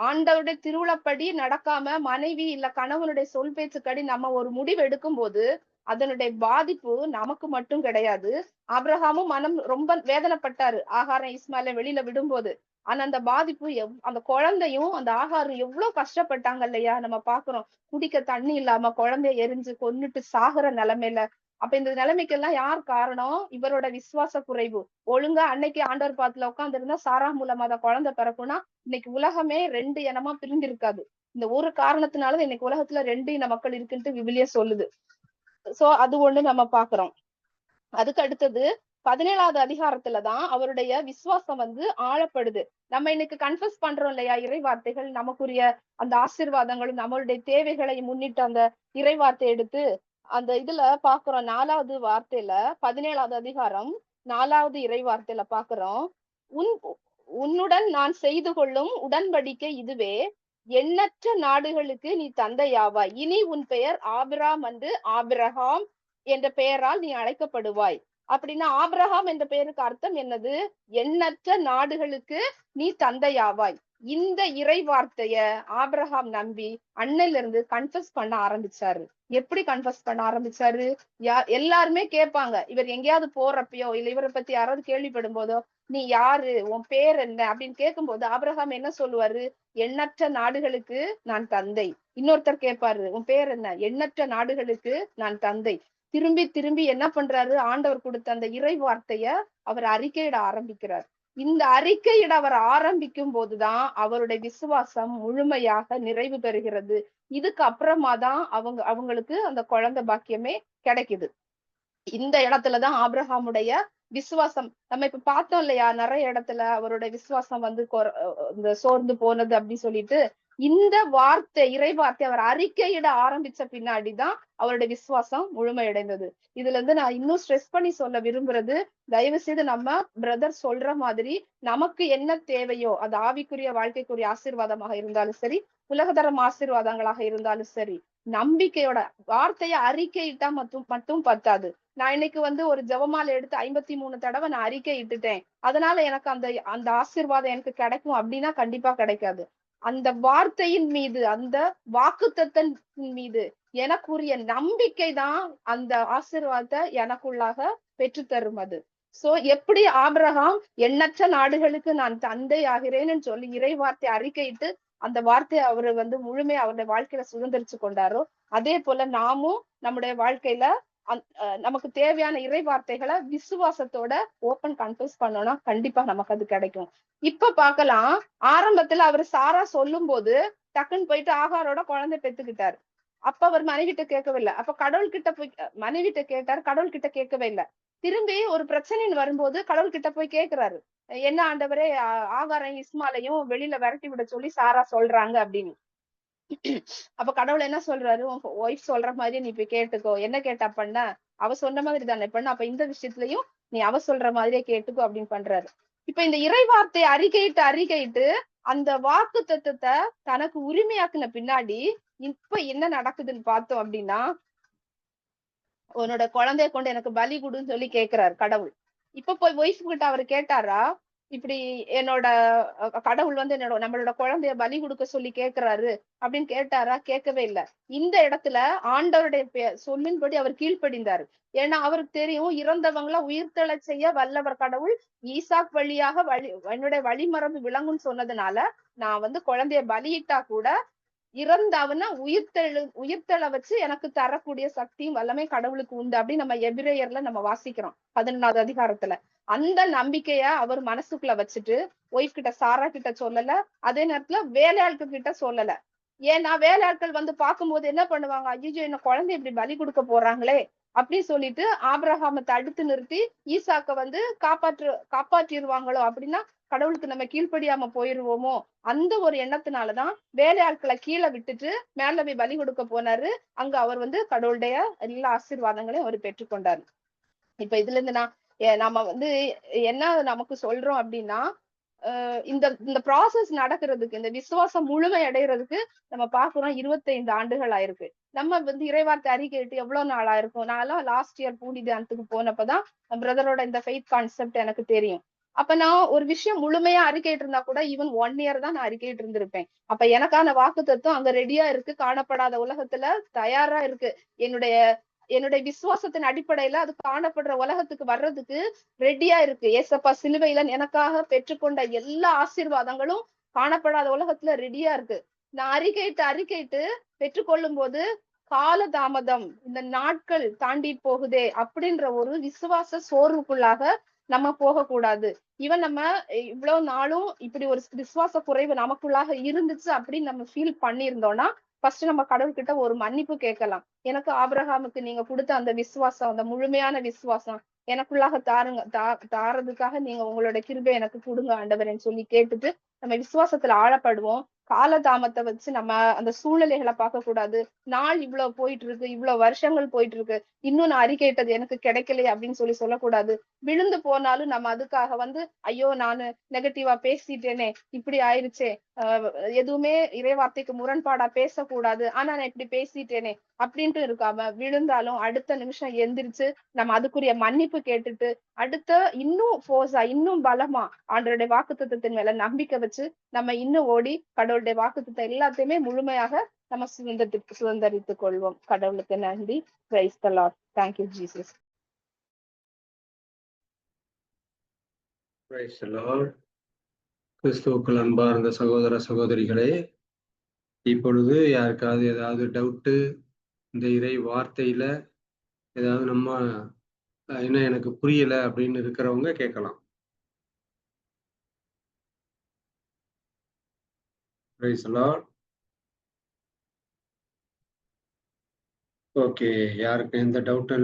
ஆண்டவருடைய திருவிழப்படி நடக்காம மனைவி இல்ல கணவனுடைய சொல் பேச்சுக்கடி நம்ம ஒரு முடிவு எடுக்கும் போது அதனுடைய பாதிப்பு நமக்கு மட்டும் கிடையாது. அப்ரஹாமும் மனம் ரொம்ப வேதனைப்பட்டாரு. ஆகாரம் இஸ்மாயில வெளியில விடும்போது. ஆனா அந்த பாதிப்பு எவ் அந்த குழந்தையும் அந்த ஆகாரம் எவ்வளவு கஷ்டப்பட்டாங்க இல்லையா? நம்ம பாக்குறோம் குடிக்க தண்ணி இல்லாம குழந்தைய எரிஞ்சு கொன்னுட்டு சாகுற நிலைமையில அப்ப இந்த நிலைமைக்கெல்லாம் யார் காரணம்? இவரோட விசுவாச குறைவு. ஒழுங்கா அன்னைக்கு ஆண்டவர் பாத்துல உட்கார்ந்து இருந்தா சாரா மூலமா அதை குழந்தை பிறக்கும்னா இன்னைக்கு உலகமே ரெண்டு இனமா பிரிந்து இருக்காது இந்த ஒரு காரணத்தினால இன்னைக்கு உலகத்துல ரெண்டு இன மக்கள் இருக்குன்ட்டு விவிலிய சொல்லுது. சோ அது ஒண்ணு நம்ம பாக்குறோம். அதுக்கு அடுத்தது பதினேழாவது அதிகாரத்துலதான் அவருடைய விசுவாசம் வந்து ஆழப்படுது. நம்ம இன்னைக்கு கன்ஃபஸ் பண்றோம் இல்லையா? இறை வார்த்தைகள் நமக்குரிய அந்த ஆசிர்வாதங்களும் நம்மளுடைய தேவைகளை முன்னிட்டு அந்த இறை வார்த்தை எடுத்து அந்த இதுல பாக்குறோம் நாலாவது வார்த்தையில பதினேழாவது அதிகாரம் நாலாவது இறை வார்த்தையில பாக்குறோம். உன் உன்னுடன் நான் செய்து கொள்ளும் உடன்படிக்கை இதுவே. எண்ணற்ற நாடுகளுக்கு நீ தந்தையாவாய். இனி உன் பெயர் ஆபிராம் என்று ஆபிரகாம் என்ற பெயரால் நீ அழைக்கப்படுவாய். அப்படின்னா ஆபிரகாம் என்ற பெயருக்கு அர்த்தம் என்னது? எண்ணற்ற நாடுகளுக்கு நீ தந்தையாவாய். இந்த இறை வார்த்தைய ஆபிரகாம் நம்பி அன்னையில இருந்து கன்ஃபஸ் பண்ண ஆரம்பிச்சாரு. எப்படி கன்ஃபஸ் பண்ண ஆரம்பிச்சாரு? யா எல்லாருமே கேட்பாங்க இவர் எங்கேயாவது போறப்பயோ இல்ல இவரை பத்தி யாராவது கேள்விப்படும் போதோ நீ யாரு? உன் பேர் என்ன? அப்படின்னு கேட்கும்போது ஆபிரகாம் என்ன சொல்லுவாரு? எண்ணற்ற நாடுகளுக்கு நான் தந்தை. இன்னொருத்தர் கேட்பாரு உன் பேர் என்ன? எண்ணற்ற நாடுகளுக்கு நான் தந்தை. திரும்பி திரும்பி என்ன பண்றாரு? ஆண்டவர் கொடுத்த அந்த இறை வார்த்தைய அவர் அறிக்கையிட ஆரம்பிக்கிறார். இந்த அறிக்கையிட அவர் ஆரம்பிக்கும் போதுதான் அவருடைய விசுவாசம் முழுமையாக நிறைவு பெறுகிறது. இதுக்கு அப்புறமா தான் அவங்க அவங்களுக்கு அந்த குழந்தை பாக்கியமே கிடைக்குது. இந்த இடத்துலதான் ஆப்ரஹாமுடைய விசுவாசம் நம்ம இப்ப பார்த்தோம் இல்லையா நிறைய இடத்துல அவருடைய விசுவாசம் வந்து இந்த சோர்ந்து போனது அப்படின்னு சொல்லிட்டு இந்த வார்த்தை இறை வார்த்தை அவர் அறிக்கையிட ஆரம்பிச்ச பின்னாடிதான் அவருடைய விசுவாசம் முழுமையடைந்தது. இதுல இருந்து நான் இன்னும் ஸ்ட்ரெஸ் பண்ணி சொல்ல விரும்புறது தயவு செய்து நம்ம பிரதர் சொல்ற மாதிரி நமக்கு என்ன தேவையோ அது ஆவிக்குரிய வாழ்க்கைக்குரிய ஆசீர்வாதமாக இருந்தாலும் சரி உலகதரம் ஆசீர்வாதங்களாக இருந்தாலும் சரி நம்பிக்கையோட வார்த்தையை அறிக்கையிட்டா மட்டும் மட்டும் பத்தாது. நான் இன்னைக்கு வந்து ஒரு ஜெபமாலை எடுத்து ஐம்பத்தி மூணு தடவை நான் அறிக்கை இட்டுட்டேன். அதனால எனக்கு அந்த அந்த ஆசீர்வாதம் எனக்கு கிடைக்கும் அப்படின்னா கண்டிப்பா கிடைக்காது. அந்த வார்த்தையின் மீது அந்த வாக்குத்தத்தின் மீது எனக்குரிய நம்பிக்கை தான் அந்த ஆசீர்வாதத்தை எனக்குள்ளாக பெற்று தரும் அது. சோ எப்படி ஆபிரகாம் எண்ணற்ற நாடுகளுக்கு நான் தந்தை ஆகிறேன்னு சொல்லி இறை வார்த்தை அறிக்கையிட்டு அந்த வார்த்தையை அவரு வந்து முழுமையா அவருடைய வாழ்க்கையில சுதந்திரிச்சு கொண்டாரோ அதே போல நாமும் நம்முடைய வாழ்க்கையில நமக்கு தேவையான இறை வார்த்தைகளை விசுவாசத்தோட ஓப்பன் கன்ஃபியூஸ் பண்ணோம்னா கண்டிப்பா நமக்கு அது கிடைக்கும். இப்ப பாக்கலாம் ஆரம்பத்துல அவர் சாரா சொல்லும் போது டக்குன்னு போயிட்டு ஆகாரோட குழந்தை பெத்துக்கிட்டாரு. அப்ப அவர் மனைவிட்ட கேட்கவே இல்லை அப்ப கடவுள் கிட்ட போய் மனைவிட்ட கேட்டார். கடவுள் கிட்ட கேட்கவே இல்லை. திரும்பி ஒரு பிரச்சனைன்னு வரும்போது கடவுள் கிட்ட போய் கேக்குறாரு என்ன ஆண்டவரே ஆகாரம் இஸ்மாலையும் வெளியில விரட்டி விட சொல்லி சாரா சொல்றாங்க அப்படின்னு. அப்ப கடவுள் என்ன சொல்றாரு? உன் ஒய்ஃப் சொல்ற மாதிரி நீ இப்ப கேட்டுக்கோ. என்ன கேட்டா பண்ண? அவ சொன்ன மாதிரி தானே. பண்ண அப்ப இந்த விஷயத்துலயும் நீ அவ சொல்ற மாதிரியே கேட்டுக்கோ அப்படின்னு பண்றாரு. இப்ப இந்த இறை வார்த்தையை அறிக்கையிட்டு அறிக்கையிட்டு அந்த வாக்கு தத்துவத்தை தனக்கு உரிமையாக்குன பின்னாடி இப்ப என்ன நடக்குதுன்னு பார்த்தோம் அப்படின்னா உன்னோட குழந்தைய கொண்டு எனக்கு பலி கொடுன்னு சொல்லி கேக்குறாரு கடவுள். இப்ப போய் ஒய்ஃப் கிட்ட அவர் கேட்டாரா? இப்படி என்னோட கடவுள் வந்து என்னோட நம்மளோட குழந்தைய பலி கொடுக்க சொல்லி கேக்குறாரு அப்படின்னு கேட்டாரா? கேட்கவே இல்லை. இந்த இடத்துல ஆண்டவருடைய சொல்லின்படி அவர் கீழ்ப்படிந்தாரு. ஏன்னா அவருக்கு தெரியும் இறந்தவங்கள உயிர்த்தெழ செய்ய வல்லவர் கடவுள் ஈசாக் வழியாக வழி என்னுடைய வழிமரபு விளங்கும்னு சொன்னதுனால நான் வந்து குழந்தைய பலியிட்டா கூட இறந்தவன உயிர்த்தெழு உயிர்த்தெழ வச்சு எனக்கு தரக்கூடிய சக்தியும் வல்லமே கடவுளுக்கு உண்டு அப்படின்னு நம்ம எபிரேயர்ல நம்ம வாசிக்கிறோம். பதினொன்னாவது அதிகாரத்துல. அந்த நம்பிக்கைய அவர் மனசுக்குள்ள வச்சுட்டு ஒய்ஃப் கிட்ட சாரா கிட்ட சொல்லல. அதே நேரத்துல வேலையாட்கள் கிட்ட சொல்லல. ஏன்னா வேலையாட்கள் வந்து பார்க்கும்போது என்ன பண்ணுவாங்க? ஐயோ என்ன குழந்தை இப்படி பலி கொடுக்க போறாங்களே அப்படின்னு சொல்லிட்டு ஆபிரகாம தடுத்து நிறுத்தி ஈசாக்க வந்து காப்பாற்று காப்பாற்றிடுவாங்களோ அப்படின்னா கடவுளுக்கு நம்ம கீழ்ப்படியாம போயிருவோமோ அந்த ஒரு எண்ணத்தினாலதான் வேலையாட்களை கீழே விட்டுட்டு மேல போய் பலி கொடுக்க போனாரு. அங்க அவர் வந்து கடவுளுடைய எல்லா ஆசீர்வாதங்களையும் அவர் பெற்றுக்கொண்டாரு. இப்ப இதுல இருந்து நான் நம்ம வந்து என்ன நமக்கு சொல்றோம் அப்படின்னா இந்த இந்த ப்ராசஸ் நடக்கிறதுக்கு இந்த விசுவாசம் முழுமை அடைகிறதுக்கு நம்ம பாக்குறோம் இருபத்தைந்து ஆண்டுகள் ஆயிருக்கு. நம்ம வந்து இறைவார்த்தை அறிக்கைட்டு எவ்வளவு நாள் ஆயிருக்கும்? நான் லாஸ்ட் இயர் பூண்டி தியானத்துக்கு போனப்பதான் பிரதரோட இந்த ஃபெய்த் கான்செப்ட் எனக்கு தெரியும். அப்ப நான் ஒரு விஷயம் முழுமையா அறிக்கையிட்டு இருந்தா கூட ஈவன் ஒன் இயர் தான் நான் அறிக்கையிட்டு இருந்திருப்பேன் அப்ப எனக்கான வாக்கு தத்துவம் அங்க ரெடியா இருக்கு காணப்படாத உலகத்துல தயாரா இருக்கு. என்னுடைய என்னுடைய விசுவாசத்தின் அடிப்படையில அது காணப்படுற உலகத்துக்கு வர்றதுக்கு ரெடியா இருக்கு. ஏசப்பா சிலுவையில எனக்காக பெற்றுக்கொண்ட எல்லா ஆசீர்வாதங்களும் காணப்படாத உலகத்துல ரெடியா இருக்கு. நான் அறிக்கைட்டு அறிக்கைட்டு பெற்றுக்கொள்ளும் போது காலதாமதம் இந்த நாட்கள் தாண்டி போகுதே அப்படின்ற ஒரு விசுவாச சோர்வுக்குள்ளாக நம்ம போகக்கூடாது. இவன் நம்ம இவ்வளவு நாளும் இப்படி ஒரு விசுவாச குறைவு நமக்குள்ளாக இருந்துச்சு அப்படின்னு நம்ம ஃபீல் பண்ணியிருந்தோம்னா ஃபர்ஸ்ட் நம்ம கடவுள்கிட்ட ஒரு மன்னிப்பு கேட்கலாம். எனக்கு ஆபிரகாமுக்கு நீங்க கொடுத்த அந்த விசுவாசம் அந்த முழுமையான விசுவாசம் எனக்குள்ளாக தாருங்க தா தாரதுக்காக நீங்க உங்களோட கிருபை எனக்கு கொடுங்க ஆண்டவரேன்னு சொல்லி கேட்டுட்டு நம்ம விசுவாசத்துல ஆழப்படுவோம். காலதாமத்தை வச்சு நம்ம அந்த சூழ்நிலைகளை பார்க்க கூடாது நாள் இவ்வளவு போயிட்டு இருக்கு இவ்வளவு வருஷங்கள் போயிட்டு இருக்கு இன்னும் நான் அறிக்கையிட்டது எனக்கு கிடைக்கலையே அப்படின்னு சொல்லி சொல்லக்கூடாது. விழுந்து போனாலும் நம்ம அதுக்காக வந்து ஐயோ நானு நெகட்டிவா பேசிட்டேனே இப்படி ஆயிருச்சே எதுவுமே இறைவார்த்தைக்கு முரண்பாடா பேசக்கூடாது. ஆனா நான் இப்படி பேசிட்டேனே அப்படின்ட்டு இருக்காம விழுந்தாலும் அடுத்த நிமிஷம் எந்திரிச்சு நம்ம அதுக்குரிய மன்னிப்பு கேட்டுட்டு அடுத்த இன்னும் ஃபோர்ஸா இன்னும் பலமா ஆண்டருடைய வாக்குத்தத்தின் மேல நம்பிக்கை வச்சு நம்ம இன்னும் ஓடி கடவுளுடைய வாக்குத்தத்தை எல்லாத்தையுமே முழுமையாக நம்ம சுதந்திரத்துக்கு சுதந்திரித்துக் கொள்வோம். கடவுளுக்கு நன்றி. Praise the Lord thank you Jesus கிறிஸ்துவுக்குள் அன்பார்ந்த சகோதர சகோதரிகளே இப்பொழுது யாருக்காவது ஏதாவது டவுட்டு இந்த இறை வார்த்தையில ஏதாவது நம்ம என்ன எனக்கு புரியல அப்படின்னு இருக்கிறவங்க கேட்கலாம். ஓகே யாருக்கு எந்த டவுட்டும்